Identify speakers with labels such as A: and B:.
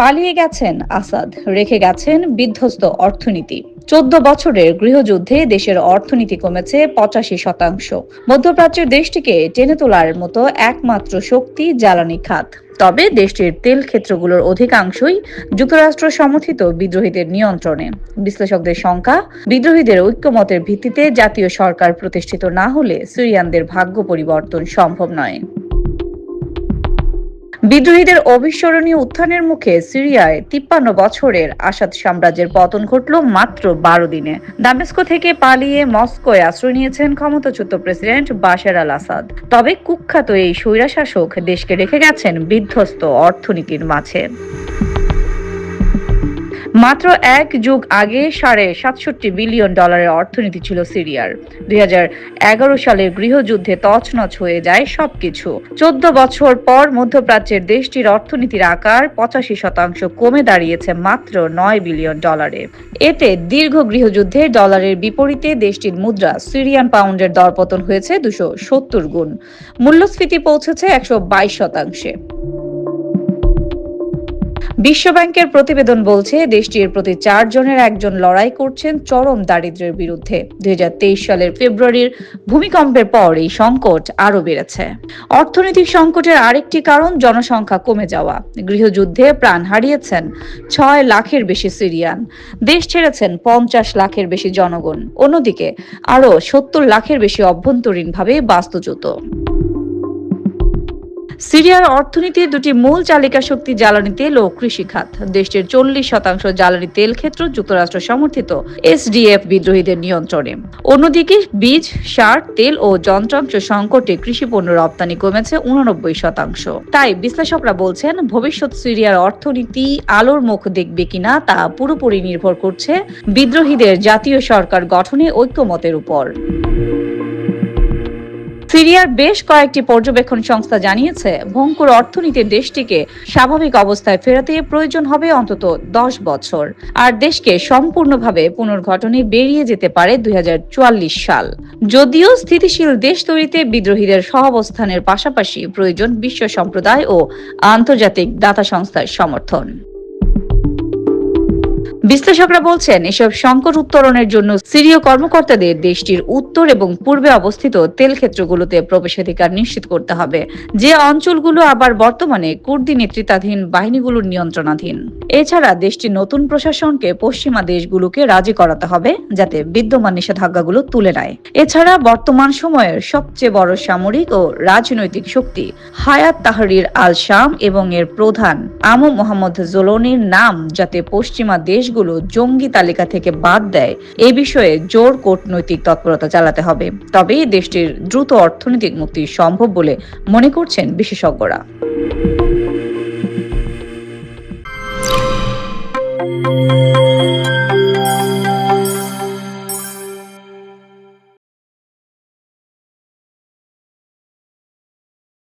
A: পালিয়ে গেছেন আসাদ, রেখে গেছেন বিধ্বস্ত অর্থনীতি। চোদ্দ বছরের গৃহযুদ্ধে দেশের অর্থনীতি কমেছে পঁচাশি শতাংশ। মধ্যপ্রাচ্যের দেশটিকে টেনে তোলার মতো একমাত্র শক্তি জ্বালানি খাত। তবে দেশটির তেল ক্ষেত্রগুলোর অধিকাংশই যুক্তরাষ্ট্র সমর্থিত বিদ্রোহীদের নিয়ন্ত্রণে। বিশ্লেষকদের সংখ্যা বিদ্রোহীদের ঐক্যমতের ভিত্তিতে জাতীয় সরকার প্রতিষ্ঠিত না হলে সিরিয়ানদের ভাগ্য পরিবর্তন সম্ভব নয়। বিদ্রোহীদের অবিস্মরণীয় উত্থানের মুখে সিরিয়ায় তিপ্পান্ন বছরের আসাদ সাম্রাজ্যের পতন ঘটল মাত্র বারো দিনে। দামেস্কো থেকে পালিয়ে মস্কোয় আশ্রয় নিয়েছেন ক্ষমতাচ্যুত প্রেসিডেন্ট বাশার আল আসাদ। তবে কুখ্যাত এই স্বৈরাশাসক দেশকে রেখে গেছেন বিধ্বস্ত অর্থনীতির মাঝে। মাত্র এক যুগ আগে সাড়ে সাতষট্টি বিলিয়ন ডলারের অর্থনীতি ছিল সিরিয়ার। দুই হাজার এগারো সালের গৃহযুদ্ধে তছনছ হয়ে যায় সবকিছু। চোদ্দ বছর পর মধ্যপ্রাচ্যের দেশটির অর্থনীতির আকার পঁচাশি শতাংশ কমে দাঁড়িয়েছে মাত্র নয় বিলিয়ন ডলারে। এতে দীর্ঘ গৃহযুদ্ধে ডলারের বিপরীতে দেশটির মুদ্রা সিরিয়ান পাউন্ডের দরপতন হয়েছে দুশো সত্তর গুণ। মূল্যস্ফীতি পৌঁছেছে একশো বাইশ শতাংশে। বিশ্বব্যাংকের প্রতিবেদন বলছে, দেশটির প্রতি চারজনের একজন লড়াই করছেন চরম দারিদ্র্যের বিরুদ্ধে। দুই হাজার তেইশ সালের ফেব্রুয়ারির ভূমিকম্পের পর এই সংকট আরও বেড়েছে। অর্থনৈতিক সংকটের আরেকটি কারণ, জনসংখ্যা কমে যাওয়া। গৃহযুদ্ধে প্রাণ হারিয়েছেন ছয় লাখের বেশি সিরিয়ান। দেশ ছেড়েছেন পঞ্চাশ লাখের বেশি জনগণ। অন্যদিকে আরও সত্তর লাখের বেশি অভ্যন্তরীণভাবে বাস্তুচ্যুত। সিরিয়ার অর্থনীতির দুটি মূল চালিকা শক্তি জ্বালানি তেল ও কৃষি খাত দেশটির চল্লিশ শতাংশ জ্বালানি তেল ক্ষেত্র যুক্তরাষ্ট্র সমর্থিত এসডিএফ বিদ্রোহীদের নিয়ন্ত্রণে। অন্যদিকে বীজ, সার, তেল ও যন্ত্রাংশ সংকটে কৃষি পণ্য রপ্তানি কমেছে উননব্বই শতাংশ। তাই বিশ্লেষকরা বলছেন, ভবিষ্যৎ সিরিয়ার অর্থনীতি আলোর মুখ দেখবে কিনা তা পুরোপুরি নির্ভর করছে বিদ্রোহীদের জাতীয় সরকার গঠনে ঐক্যমতের উপর। সিরিয়ার বেশ কয়েকটি পর্যবেক্ষণ সংস্থা জানিয়েছে, ভঙ্কুর অর্থনীতির দেশটিকে স্বাভাবিক অবস্থায় ফেরাতে প্রয়োজন হবে অন্তত দশ বছর। আর দেশকে সম্পূর্ণভাবে পুনর্গঠনে বেরিয়ে যেতে পারে দুই হাজার চুয়াল্লিশ সাল। যদিও স্থিতিশীল দেশ তৈরিতে বিদ্রোহীদের সহাবস্থানের পাশাপাশি প্রয়োজন বিশ্ব সম্প্রদায় ও আন্তর্জাতিক দাতা সংস্থার সমর্থন। বিশ্লেষকরা বলছেন, এসব সংকট উত্তরণের জন্য সিরীয় কর্মকর্তাদের দেশটির উত্তর এবং পূর্বে অবস্থিত তেল ক্ষেত্রগুলোতে প্রবেশাধিকার নিশ্চিত করতে হবে। যে অঞ্চলগুলো আবার বর্তমানে কুর্দি নেতৃত্বাধীন বাহিনীগুলোর নিয়ন্ত্রণাধীন। এছাড়া দেশটির নতুন প্রশাসনকে পশ্চিমা দেশগুলোকে রাজি করাতে হবে, যাতে বিদ্যমান নিষেধাজ্ঞাগুলো তুলে নেয়। এছাড়া বর্তমান সময়ের সবচেয়ে বড় সামরিক ও রাজনৈতিক শক্তি হায়াত তাহরির আল শাম এবং এর প্রধান আমু মোহাম্মদ জোলনির নাম, যাতে পশ্চিমা দেশ দেশগুলো জঙ্গি তালিকা থেকে বাদ দেয়, এ বিষয়ে জোর কূটনৈতিক তৎপরতা চালাতে হবে। তবেই দেশটির দ্রুত অর্থনৈতিক মুক্তি সম্ভব বলে মনে করছেন বিশেষজ্ঞরা।